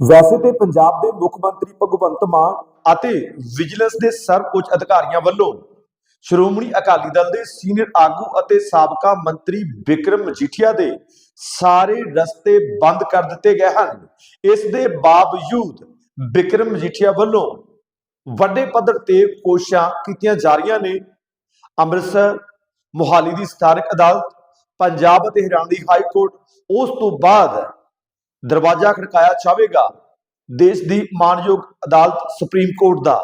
ਵੈਸੇ ਤੇ ਪੰਜਾਬ ਦੇ ਮੁੱਖ ਮੰਤਰੀ ਭਗਵੰਤ ਮਾਨ ਅਤੇ ਵਿਜੀਲੈਂਸ ਦੇ ਸਰਵਉੱਚ ਅਧਿਕਾਰੀਆਂ ਵੱਲੋਂ ਸ਼੍ਰੋਮਣੀ ਅਕਾਲੀ ਦਲ ਦੇ ਸੀਨੀਅਰ ਆਗੂ ਅਤੇ ਸਾਬਕਾ ਮੰਤਰੀ ਵਿਕਰਮ ਮਜੀਠੀਆ ਦੇ ਸਾਰੇ ਰਸਤੇ ਬੰਦ ਕਰ ਦਿੱਤੇ ਗਏ ਹਨ। ਇਸ ਦੇ ਬਾਵਜੂਦ ਵਿਕਰਮ ਮਜੀਠੀਆ ਵੱਲੋਂ ਵੱਡੇ ਪੱਧਰ ਤੇ ਕੋਸ਼ਿਸ਼ਾਂ ਕੀਤੀਆਂ ਜਾ ਰਹੀਆਂ ਨੇ। ਅੰਮ੍ਰਿਤਸਰ, ਮੁਹਾਲੀ ਦੀ ਸਥਾਨਕ ਅਦਾਲਤ, ਪੰਜਾਬ ਅਤੇ ਹਰਿਆਣਾ ਦੀ ਹਾਈ ਕੋਰਟ, ਉਸ ਤੋਂ ਬਾਅਦ ਦਰਵਾਜ਼ਾ ਖੜਕਾਇਆ ਜਾਵੇਗਾ। ਦੇਸ਼ ਦੀ ਮਾਨਯੋਗ ਅਦਾਲਤ ਸੁਪਰੀਮ ਕੋਰਟ ਦਾ।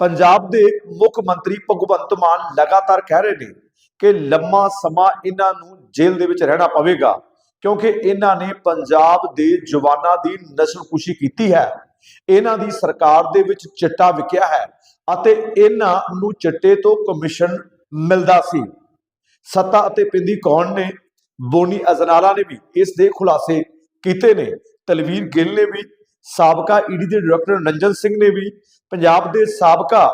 ਪੰਜਾਬ ਦੇ ਮੁੱਖ ਮੰਤਰੀ ਭਗਵੰਤ ਮਾਨ ਲਗਾਤਾਰ ਕਹਿ ਰਹੇ ਨੇ ਕਿ ਲੰਮਾ ਸਮਾਂ ਇਹਨਾਂ ਨੂੰ ਜੇਲ੍ਹ ਦੇ ਵਿੱਚ ਰਹਿਣਾ ਪਵੇਗਾ, ਕਿਉਂਕਿ ਇਹਨਾਂ ਨੇ ਪੰਜਾਬ ਦੇ ਜਵਾਨਾਂ ਦੀ ਨਸਲਕੁਸ਼ੀ ਕੀਤੀ ਹੈ। ਇਹਨਾਂ ਦੀ ਸਰਕਾਰ ਦੇ ਵਿੱਚ ਚਿੱਟਾ ਵਿਕਿਆ ਹੈ ਅਤੇ ਇਹਨਾਂ ਨੂੰ ਚਿੱਟੇ ਤੋਂ ਕਮਿਸ਼ਨ ਮਿਲਦਾ ਸੀ। ਸੱਤਾ ਅਤੇ ਪਿੰਦੀ ਕੌਣ ਨੇ? ਬੋਨੀ ਅਜ਼ਨਾਲਾ ਨੇ ਵੀ ਇਸ ਦੇ ਖੁਲਾਸੇ ਕੀਤੇ ਨੇ। ਤਲਵੀਰ ਗਿੱਲ ਨੇ ਵੀ ਸਾਬਕਾ ਈਡੀ ਦੇ ਡਾਇਰੈਕਟਰ ਨੰਜਨ ਸਿੰਘ ਨੇ ਵੀ ਪੰਜਾਬ ਦੇ ਸਾਬਕਾ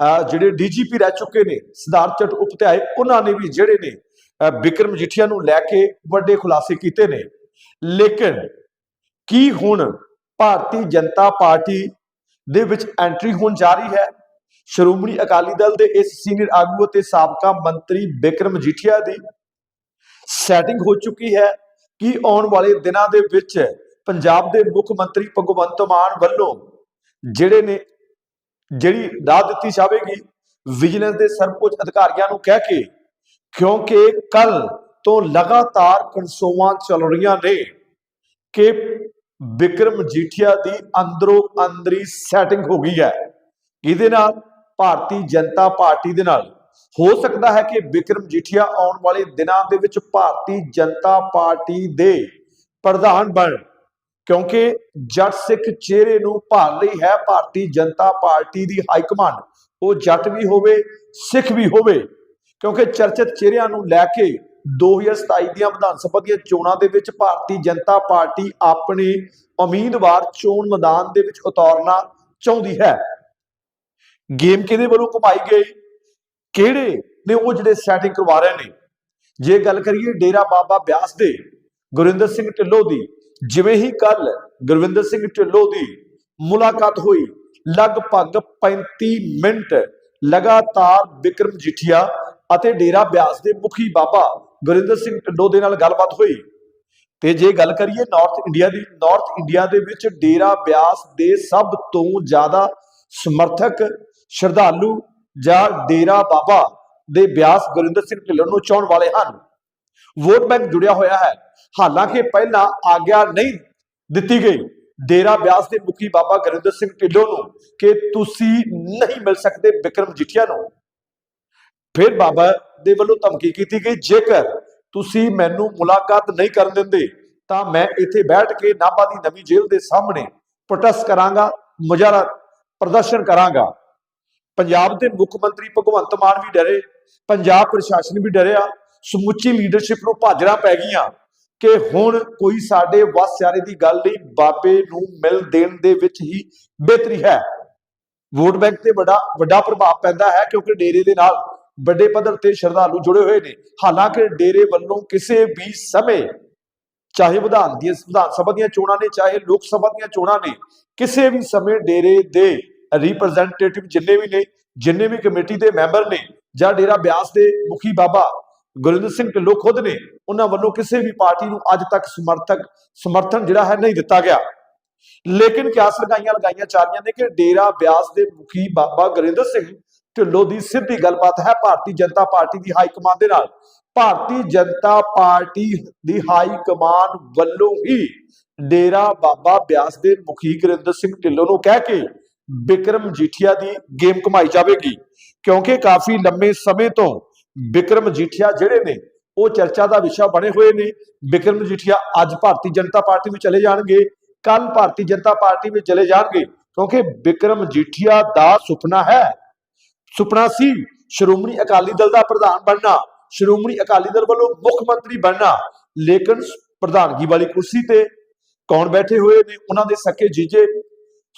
ਅਹ, ਜਿਹੜੇ ਡੀਜੀਪੀ ਰਹਿ ਚੁੱਕੇ ਨੇ ਸਿਧਾਰਥ ਚਟ ਉਪਧਿਆਏ ਉਹਨਾਂ ਨੇ ਵੀ ਜਿਹੜੇ ਨੇ ਅਹ, ਵਿਕਰਮ ਜੀਠੀਆ ਨੂੰ ਲੈ ਕੇ ਵੱਡੇ ਖੁਲਾਸੇ ਕੀਤੇ ਨੇ। ਲੇਕਿਨ ਕੀ ਹੁਣ ਭਾਰਤੀ ਜਨਤਾ ਪਾਰਟੀ ਦੇ ਵਿੱਚ ਐਂਟਰੀ ਹੋਣ ਜਾ ਰਹੀ ਹੈ? ਸ਼੍ਰੋਮਣੀ ਅਕਾਲੀ ਦਲ ਦੇ ਇਸ ਸੀਨੀਅਰ ਆਗੂ ਅਤੇ ਸਾਬਕਾ ਮੰਤਰੀ ਵਿਕਰਮ ਜੀਠੀਆ ਦੀ ਸੈਟਿੰਗ ਹੋ ਚੁੱਕੀ ਹੈ। ਕਿ ਆਉਣ ਵਾਲੇ ਦਿਨਾਂ ਦੇ ਵਿੱਚ ਪੰਜਾਬ ਦੇ ਮੁੱਖ ਮੰਤਰੀ ਭਗਵੰਤ ਮਾਨ ਵੱਲੋਂ ਜਿਹੜੇ ਨੇ, ਜਿਹੜੀ ਰਾਹ ਦਿੱਤੀ ਜਾਵੇਗੀ ਵਿਜੀਲੈਂਸ ਦੇ ਸਰਵਉੱਚ ਅਧਿਕਾਰੀਆਂ ਨੂੰ ਕਹਿ ਕੇ, ਕਿਉਂਕਿ ਕੱਲ ਤੋਂ ਲਗਾਤਾਰ ਕਨਸੋਵਾਂ ਚੱਲ ਰਹੀਆਂ ਨੇ ਕਿ ਵਿਕਰਮ ਜੀਠੀਆ ਦੀ ਅੰਦਰੋਂ ਅੰਦਰੀ ਸੈਟਿੰਗ ਹੋ ਗਈ ਹੈ। ਇਹਦੇ ਨਾਲ ਭਾਰਤੀ ਜਨਤਾ ਪਾਰਟੀ ਦੇ ਨਾਲ ਹੋ ਸਕਦਾ ਹੈ ਕਿ ਵਿਕਰਮ ਜੀਠੀਆ ਆਉਣ ਵਾਲੇ ਦਿਨਾਂ ਦੇ ਵਿੱਚ ਭਾਰਤੀ ਜਨਤਾ ਪਾਰਟੀ ਦੇ ਪ੍ਰਧਾਨ ਬਣ, ਕਿਉਂਕਿ ਜੱਟ ਸਿੱਖ ਚਿਹਰੇ ਨੂੰ ਭਾਲ ਲਈ ਹੈ, ਭਾਰਤੀ ਜਨਤਾ ਪਾਰਟੀ ਦੀ ਹਾਈ ਕਮਾਂਡ ਉਹ ਜੱਟ ਵੀ ਹੋਵੇ, ਸਿੱਖ ਵੀ ਹੋਵੇ, ਕਿਉਂਕਿ ਚਰਚਿਤ ਚਿਹਰਿਆਂ ਨੂੰ ਲੈ ਕੇ 2027 ਦੀਆਂ ਵਿਧਾਨ ਸਭਾ ਦੀਆਂ ਚੋਣਾਂ ਦੇ ਵਿੱਚ ਭਾਰਤੀ ਜਨਤਾ ਪਾਰਟੀ ਆਪਣੇ ਉਮੀਦਵਾਰ ਚੋਣ ਮੈਦਾਨ ਦੇ ਵਿੱਚ ਉਤਾਰਨਾ ਚਾਹੁੰਦੀ ਹੈ। ਗੇਮ ਕਿਹਦੇ ਵੱਲੋਂ ਘੁਮਾਈ ਗਈ ਕਿਹੜੇ ਨੇ ਉਹ ਜਿਹੜੇ ਸੈਟਿੰਗ ਕਰਵਾ ਰਹੇ ਨੇ? ਜੇ ਗੱਲ ਕਰੀਏ ਡੇਰਾ ਬਾਬਾ ਬਿਆਸ ਦੇ, ਗੁਰਿੰਦਰ ਸਿੰਘ ਢਿੱਲੋਂ ਦੀ, ਜਿਵੇਂ ਹੀ ਕੱਲ ਗੁਰਵਿੰਦਰ ਸਿੰਘ ਢਿੱਲੋਂ ਦੀ ਮੁਲਾਕਾਤ ਹੋਈ, ਲਗਭਗ 35 ਮਿੰਟ ਲਗਾਤਾਰ ਵਿਕਰਮ ਜਿਠੀਆ ਅਤੇ ਡੇਰਾ ਬਿਆਸ ਦੇ ਮੁਖੀ ਬਾਬਾ ਗੁਰਿੰਦਰ ਸਿੰਘ ਢਿੱਲੋਂ ਦੇ ਨਾਲ ਗੱਲਬਾਤ ਹੋਈ। ਤੇ ਜੇ ਗੱਲ ਕਰੀਏ ਨਾਰਥ ਇੰਡੀਆ ਦੀ ਨਾਰਥ ਇੰਡੀਆ ਦੇ ਵਿੱਚ ਡੇਰਾ ਬਿਆਸ ਦੇ ਸਭ ਤੋਂ ਜ਼ਿਆਦਾ ਸਮਰਥਕ ਸ਼ਰਧਾਲੂ ਜਾਂ ਡੇਰਾ ਬਾਬਾ ਦੇ ਬਿਆਸ ਗੁਰਿੰਦਰ ਸਿੰਘ ਢਿੱਲੋਂ ਨੂੰ ਚਾਹਣ ਵਾਲੇ ਹਨ। ਵੋਟ ਬੈਂਕ ਜੁੜਿਆ ਹੋਇਆ ਹੈ। ਹਾਲਾਂਕਿ ਪਹਿਲਾਂ ਆਗਿਆ ਨਹੀਂ ਦਿੱਤੀ ਗਈ। ਡੇਰਾ ਬਿਆਸ ਦੇ ਮੁਖੀ ਬਾਬਾ ਗੁਰਿੰਦਰ ਸਿੰਘ ਢਿੱਲੋਂ ਨੂੰ ਕਿ ਤੁਸੀਂ ਨਹੀਂ ਮਿਲ ਸਕਦੇ ਵਿਕਰਮ ਜੀਠੀਆ ਨੂੰ। ਫਿਰ ਬਾਬਾ ਦੇ ਵੱਲੋਂ ਧਮਕੀ ਕੀਤੀ ਗਈ। ਜੇਕਰ ਤੁਸੀਂ ਮੈਨੂੰ ਮੁਲਾਕਾਤ ਨਹੀਂ ਕਰਨ ਦਿੰਦੇ, ਤਾਂ ਮੈਂ ਇੱਥੇ ਬੈਠ ਕੇ ਨਾਭਾ ਦੀ ਨਵੀਂ ਜੇਲ੍ਹ ਦੇ ਸਾਹਮਣੇ ਪ੍ਰੋਟੈਸਟ ਕਰਾਂਗਾ, ਮੁਜ਼ਾਹਰਾ ਪ੍ਰਦਰਸ਼ਨ ਕਰਾਂਗਾ। ਪੰਜਾਬ ਦੇ ਮੁੱਖ ਮੰਤਰੀ ਭਗਵੰਤ ਮਾਨ ਵੀ ਡਰੇ, ਪੰਜਾਬ ਪ੍ਰਸ਼ਾਸਨ ਵੀ ਡਰਿਆ ਸਮੁੱਚੀ ਲੀਡਰਸ਼ਿਪ ਨੂੰ ਭਾਜੜਾ ਪੈ ਗਈਆਂ ਕਿ ਹੁਣ ਕੋਈ ਸਾਡੇ ਵਸਿਆਰੇ ਦੀ ਗੱਲ ਨਹੀਂ, ਬਾਬੇ ਨੂੰ ਮਿਲ ਦੇਣ ਦੇ ਵਿੱਚ ਹੀ ਬਿਹਤਰੀ ਹੈ। ਵੋਟ ਬੈਂਕ ਤੇ ਬੜਾ ਵੱਡਾ ਪ੍ਰਭਾਵ ਪੈਂਦਾ ਹੈ ਕਿਉਂਕਿ ਡੇਰੇ ਦੇ ਨਾਲ ਵੱਡੇ ਪੱਧਰ ਤੇ ਸ਼ਰਧਾਲੂ ਜੁੜੇ ਹੋਏ ਨੇ। ਹਾਲਾਂਕਿ ਡੇਰੇ ਵੱਲੋਂ ਕਿਸੇ ਵੀ ਸਮੇਂ ਚਾਹੇ ਵਿਧਾਨ ਦੀਆਂ, ਵਿਧਾਨ ਸਭਾ ਦੀਆਂ ਚੋਣਾਂ ਨੇ, ਚਾਹੇ ਲੋਕ ਸਭਾ ਦੀਆਂ ਚੋਣਾਂ ਨੇ, ਕਿਸੇ ਵੀ ਸਮੇਂ ਡੇਰੇ ਦੇ ਰਿਪਰੈਜ਼ੈਂਟੇਟਿਵ ਜਿੰਨੇ ਵੀ ਨੇ, ਜਿੰਨੇ ਵੀ ਕਮੇਟੀ ਦੇ ਮੈਂਬਰ ਨੇ ਜਾਂ ਡੇਰਾ ਬਿਆਸ ਦੇ ਮੁਖੀ ਬਾਬਾ ਗੁਰਿੰਦਰ ਸਿੰਘ ਢਿੱਲੋਂ ਖੁਦ ਨੇ, ਉਹਨਾਂ ਵੱਲੋਂ ਕਿਸੇ ਵੀ ਪਾਰਟੀ ਨੂੰ ਅੱਜ ਤੱਕ ਸਮਰਥਕ ਸਮਰਥਨ ਜਿਹੜਾ ਹੈ ਨਹੀਂ ਦਿੱਤਾ ਗਿਆ। ਲੇਕਿਨ ਕਿਆਸ ਲਗਾਈਆਂ ਲਗਾਈਆਂ ਜਾ ਰਹੀਆਂ ਨੇ ਕਿ ਡੇਰਾ ਬਿਆਸ ਦੇ ਮੁਖੀ ਬਾਬਾ ਗੁਰਿੰਦਰ ਸਿੰਘ ਢਿੱਲੋਂ ਦੀ ਸਿੱਧੀ ਗੱਲਬਾਤ ਹੈ ਭਾਰਤੀ ਜਨਤਾ ਪਾਰਟੀ ਦੀ ਹਾਈ ਕਮਾਂਡ ਦੇ ਨਾਲ। ਭਾਰਤੀ ਜਨਤਾ ਪਾਰਟੀ ਦੀ ਹਾਈ ਕਮਾਂਡ ਵੱਲੋਂ ਹੀ ਡੇਰਾ ਬਾਬਾ ਬਿਆਸ ਦੇ ਮੁਖੀ ਗੁਰਿੰਦਰ ਸਿੰਘ ਢਿੱਲੋਂ ਨੂੰ ਕਹਿ ਕੇ ਵਿਕਰਮ ਜੀਠੀਆ ਦੀ ਗੇਮ ਕਮਾਈ ਜਾਵੇਗੀ। ਕਿਉਂਕਿ ਕਾਫੀ ਲੰਮੇ ਸਮੇਂ ਤੋਂ ਬਿਕਰਮ ਜੀਠੀਆ ਜਿਹੜੇ ਨੇ, ਉਹ ਚਰਚਾ ਦਾ ਵਿਸ਼ਾ ਬਣੇ ਹੋਏ ਨੇ। ਵਿਕਰਮ ਜੀਠੀਆ ਅੱਜ ਭਾਰਤੀ ਜਨਤਾ ਪਾਰਟੀ ਵਿੱਚ ਚਲੇ ਜਾਣਗੇ। ਕੱਲ ਭਾਰਤੀ ਜਨਤਾ ਪਾਰਟੀ ਵਿੱਚ ਚਲੇ ਜਾਣਗੇ। ਕਿਉਂਕਿ ਵਿਕਰਮ ਜੀਠੀਆ ਦਾ ਸੁਪਨਾ ਹੈ। ਸੁਪਨਾ ਸੀ ਸ਼੍ਰੋਮਣੀ ਅਕਾਲੀ ਦਲ ਦਾ ਪ੍ਰਧਾਨ ਬਣਨਾ, ਸ਼੍ਰੋਮਣੀ ਅਕਾਲੀ ਦਲ ਵੱਲੋਂ ਮੁੱਖ ਮੰਤਰੀ ਬਣਨਾ। ਲੇਕਿਨ ਪ੍ਰਧਾਨਗੀ ਵਾਲੀ ਕੁਰਸੀ ਤੇ ਕੌਣ ਬੈਠੇ ਹੋਏ ਨੇ, ਉਹਨਾਂ ਦੇ ਸਕੇ ਜੀਜੇ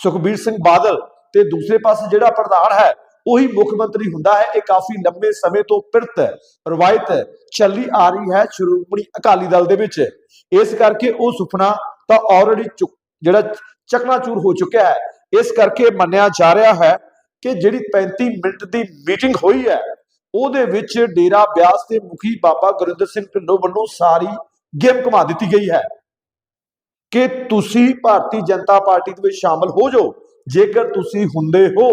ਸੁਖਬੀਰ ਸਿੰਘ ਬਾਦਲ ਤੇ ਦੂਸਰੇ ਪਾਸੇ ਜਿਹੜਾ ਪ੍ਰਧਾਨ ਹੈ, ਉਹੀ ਮੁੱਖ ਮੰਤਰੀ ਹੁੰਦਾ ਹੈ। ਇਹ ਕਾਫੀ ਲੰਬੇ ਸਮੇਂ ਤੋਂ ਪਿਰਤ ਰਵਾਇਤ ਚੱਲੀ ਆ ਰਹੀ ਹੈ ਸ਼੍ਰੋਮਣੀ ਅਕਾਲੀ ਦਲ ਦੇ ਵਿੱਚ। ਇਸ ਕਰਕੇ ਉਹ ਸੁਪਨਾ ਤਾਂ ਆਲਰੇਡੀ ਜਿਹੜਾ ਚਕਨਾਚੂਰ ਹੋ ਚੁੱਕਿਆ ਹੈ, ਇਸ ਕਰਕੇ ਮੰਨਿਆ ਜਾ ਰਿਹਾ ਹੈ ਕਿ ਜਿਹੜੀ 35 ਮਿੰਟ ਦੀ ਮੀਟਿੰਗ ਹੋਈ ਹੈ, ਉਹਦੇ ਵਿੱਚ ਡੇਰਾ ਬਿਆਸ ਦੇ ਮੁਖੀ ਬਾਬਾ ਗੁਰਿੰਦਰ ਸਿੰਘ ਢਿੱਲੋਂ ਵੱਲੋਂ ਸਾਰੀ ਗੇਮ ਘੁਮਾ ਦਿੱਤੀ ਗਈ ਹੈ। ਕਿ ਤੁਸੀਂ ਭਾਰਤੀ ਜਨਤਾ ਪਾਰਟੀ ਦੇ ਵਿੱਚ ਸ਼ਾਮਲ ਹੋ ਜਾਓ। ਜੇਕਰ ਤੁਸੀਂ ਹੁੰਦੇ ਹੋ,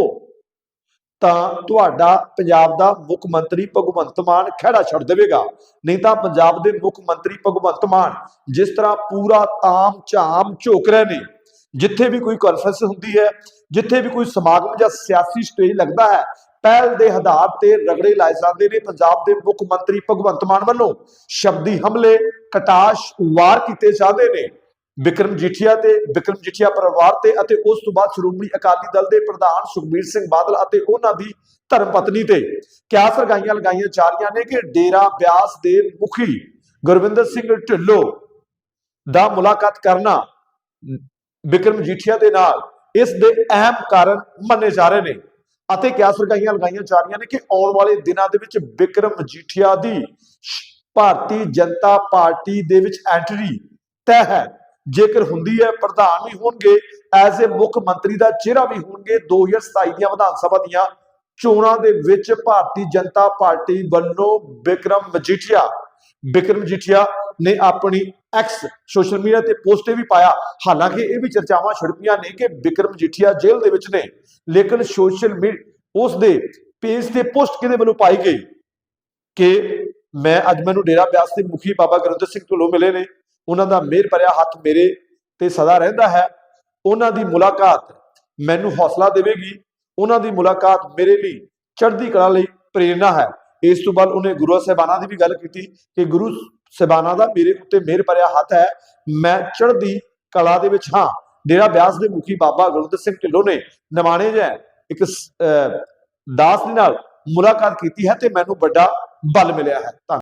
ਤਾਂ ਤੁਹਾਡਾ ਪੰਜਾਬ ਦਾ ਮੁੱਖ ਮੰਤਰੀ ਭਗਵੰਤ ਮਾਨ ਖਹਿੜਾ ਛੱਡ ਦੇਵੇਗਾ। ਨਹੀਂ ਤਾਂ ਪੰਜਾਬ ਦੇ ਮੁੱਖ ਮੰਤਰੀ ਭਗਵੰਤ ਮਾਨ ਜਿਸ ਤਰ੍ਹਾਂ ਪੂਰਾ ਤਾਮ ਝਾਮ ਝੋਕ ਰਹੇ ਨੇ, ਜਿੱਥੇ ਵੀ ਕੋਈ ਕਾਨਫਰੰਸ ਹੁੰਦੀ ਹੈ, ਜਿੱਥੇ ਵੀ ਕੋਈ ਸਮਾਗਮ ਜਾਂ ਸਿਆਸੀ ਸਟੇਜ ਲੱਗਦਾ ਹੈ, ਪਹਿਲ ਦੇ ਆਧਾਰ ਤੇ ਰਗੜੇ ਲਾਏ ਜਾਂਦੇ ਨੇ ਪੰਜਾਬ ਦੇ ਮੁੱਖ ਮੰਤਰੀ ਭਗਵੰਤ ਮਾਨ ਵੱਲੋਂ। ਸ਼ਬਦੀ ਹਮਲੇ, ਕਟਾਸ਼, ਵਾਰ ਕੀਤੇ ਜਾਂਦੇ ਨੇ। ਵਿਕਰਮ ਜੀਠੀਆ ਤੇ ਵਿਕਰਮ ਜੀਠੀਆ ਪਰਿਵਾਰ ਤੇ ਅਤੇ ਉਸ ਤੋਂ ਬਾਅਦ ਸ਼੍ਰੋਮਣੀ ਅਕਾਲੀ ਦਲ ਦੇ ਪ੍ਰਧਾਨ ਸੁਖਬੀਰ ਸਿੰਘ ਬਾਦਲ ਅਤੇ ਉਹਨਾਂ ਦੀ ਧਰਮ ਪਤਨੀ ਤੇ ਕਿਆਸ ਲਗਾਈਆਂ ਲਗਾਈਆਂ ਜਾ ਰਹੀਆਂ ਨੇ ਕਿ ਡੇਰਾ ਬਿਆਸ ਦੇ ਮੁਖੀ ਗੁਰਵਿੰਦਰ ਸਿੰਘ ਢਿੱਲੋਂ ਦਾ ਮੁਲਾਕਾਤ ਕਰਨਾ ਵਿਕਰਮ ਜੀਠੀਆ ਦੇ ਨਾਲ ਇਸ ਦੇ ਅਹਿਮ ਕਾਰਨ ਮੰਨੇ ਜਾ ਰਹੇ ਨੇ ਅਤੇ ਕਿਆਸ ਲਗਾਈਆਂ ਲਗਾਈਆਂ ਜਾ ਰਹੀਆਂ ਨੇ ਕਿ ਆਉਣ ਵਾਲੇ ਦਿਨਾਂ ਦੇ ਵਿੱਚ ਵਿਕਰਮ ਜੀਠੀਆ ਦੀ ਭਾਰਤੀ ਜਨਤਾ ਪਾਰਟੀ ਦੇ ਵਿੱਚ ਐਂਟਰੀ ਤੈਅ ਹੈ। ਜੇਕਰ ਹੁੰਦੀ ਹੈ, ਪ੍ਰਧਾਨ ਵੀ ਹੋਣਗੇ ਐਜ਼ ਅ ਮੁੱਖ ਮੰਤਰੀ ਦਾ ਚਿਹਰਾ ਵੀ ਹੋਣਗੇ 2027 ਦੀਆਂ ਵਿਧਾਨ ਸਭਾ ਦੀਆਂ ਚੋਣਾਂ ਦੇ ਵਿੱਚ ਭਾਰਤੀ ਜਨਤਾ ਪਾਰਟੀ ਵੱਲੋਂ ਵਿਕਰਮ ਮਜੀਠੀਆ ਵਿਕਰਮ ਮਜੀਠੀਆ ਨੇ ਆਪਣੀ ਐਕਸ ਸੋਸ਼ਲ ਮੀਡੀਆ ਤੇ ਪੋਸਟ ਵੀ ਪਾਇਆ। ਹਾਲਾਂਕਿ ਇਹ ਵੀ ਚਰਚਾਵਾਂ ਛਿੜਪੀਆਂ ਨੇ ਕਿ ਵਿਕਰਮ ਮਜੀਠੀਆ ਜੇਲ੍ਹ ਦੇ ਵਿੱਚ ਨੇ, ਲੇਕਿਨ ਸੋਸ਼ਲ ਮੀਡੀਆ ਉਸ ਦੇ ਪੇਜ ਤੇ ਪੋਸਟ ਕਿਹਦੇ ਵੱਲੋਂ ਪਾਈ ਗਈ? ਕਿ ਮੈਂ ਅੱਜ ਮੈਨੂੰ ਡੇਰਾ ਬਿਆਸ ਦੇ ਮੁਖੀ ਬਾਬਾ ਗੁਰਿੰਦਰ ਸਿੰਘ ਢਿੱਲੋਂ ਮਿਲੇ ਨੇ। ਉਹਨਾਂ ਦਾ ਮਿਹਰ ਭਰਿਆ ਹੱਥ ਮੇਰੇ ਤੇ ਸਦਾ ਰਹਿੰਦਾ ਹੈ। ਉਹਨਾਂ ਦੀ ਮੁਲਾਕਾਤ ਮੈਨੂੰ ਹੌਸਲਾ ਦੇਵੇਗੀ। ਉਹਨਾਂ ਦੀ ਮੁਲਾਕਾਤ ਮੇਰੇ ਲਈ ਚੜ੍ਹਦੀ ਕਲਾ ਲਈ ਪ੍ਰੇਰਣਾ ਹੈ। ਇਸ ਤੋਂ ਬਾਅਦ ਉਹਨੇ ਗੁਰੂ ਸਾਹਿਬਾਨਾਂ ਦੀ ਵੀ ਗੱਲ ਕੀਤੀ ਕਿ ਗੁਰੂ ਸਾਹਿਬਾਨਾਂ ਦਾ ਮੇਰੇ ਉੱਤੇ ਮਿਹਰ ਭਰਿਆ ਹੱਥ ਹੈ। ਮੈਂ ਚੜ੍ਹਦੀ ਕਲਾ ਦੇ ਵਿੱਚ ਹਾਂ। ਡੇਰਾ ਬਿਆਸ ਦੇ ਮੁਖੀ ਬਾਬਾ ਗੁਰਦਿੱਤ ਸਿੰਘ ਢਿੱਲੋਂ ਨੇ ਨਿਮਾਣੇ ਜੈ ਇੱਕ ਅਹ ਦਾਸ ਦੇ ਨਾਲ ਮੁਲਾਕਾਤ ਕੀਤੀ ਹੈ ਤੇ ਮੈਨੂੰ ਵੱਡਾ ਬਲ ਮਿਲਿਆ ਹੈ। ਧੰਨਵਾਦ